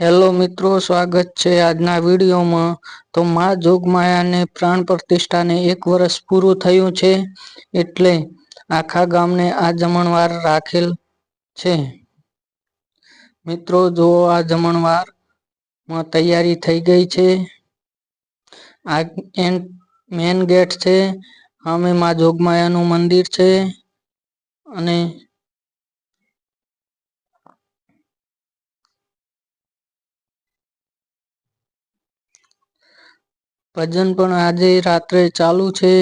Hello મિત્રો, સ્વાગત છે આજના વિડીયોમાં. તો મા જોગમાયાને પ્રાણ પ્રતિષ્ઠાને એક વર્ષ પૂરું થયું છે એટલે આખા ગામને આ જમણવાર રાખેલ છે. મિત્રો જો આ જમણવારમાં તૈયારી થઈ ગઈ છે. આ મેન ગેટ છે. સામે મા જોગમાયાનું મંદિર છે. અને ભજન પણ આજે રાત્રે ચાલુ છે.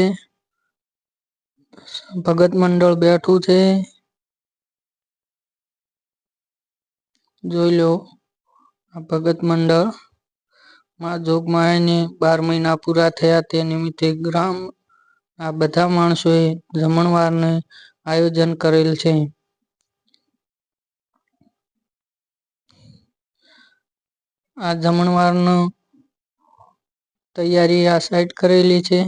ભગત મંડળ બેઠું છે. જોઈ લો, આ ભગત મંડળ. માં જોગમાયાને બાર મહિના પૂરા થયા તે નિમિત્તે ગ્રામ, આ બધા માણસોએ જમણવારને આયોજન કરેલ છે. આ જમણવારનો તૈયારી આ સાઈડ કરેલી છે.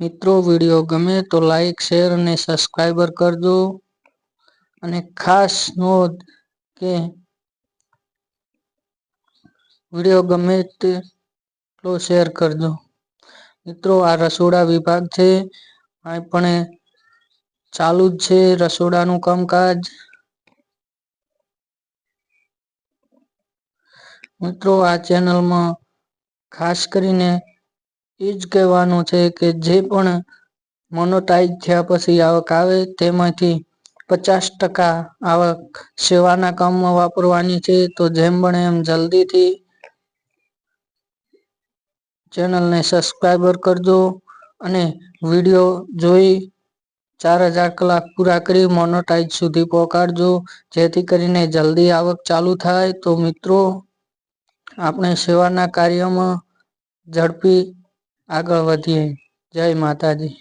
મિત્રો વીડિયો ગમે તો લાઈક શેર અને સબસ્ક્રાઈબર કરજો. અને ખાસ નોંધ કે વીડિયો ગમે તેટલો શેર કરજો. મિત્રો, આ રસોડા વિભાગ છે. આ પણ ચાલુ જ છે રસોડાનું કામકાજ. મિત્રો, આ ચેનલમાં ખાસ કરીને એ જ કહેવાનું છે કે જે પણ મોનોટાઈઝ થયા પછી આવક આવે, તેમાંથી પચાસ ટકા આવક સેવાના કામમાં વાપરવાની છે. તો જેમ બને એમ જલ્દીથી ચેનલને સબસ્ક્રાઈબર કરજો અને વીડિયો જોઈ ચાર હજાર કલાક પૂરા કરી મોનોટાઈઝ સુધી પહોંચાડજો. જેથી કરીને જલ્દી આવક ચાલુ થાય. તો મિત્રો આપણે સેવાના કાર્યમાં ઝડપી આગળ વધીએ. જય માતાજી.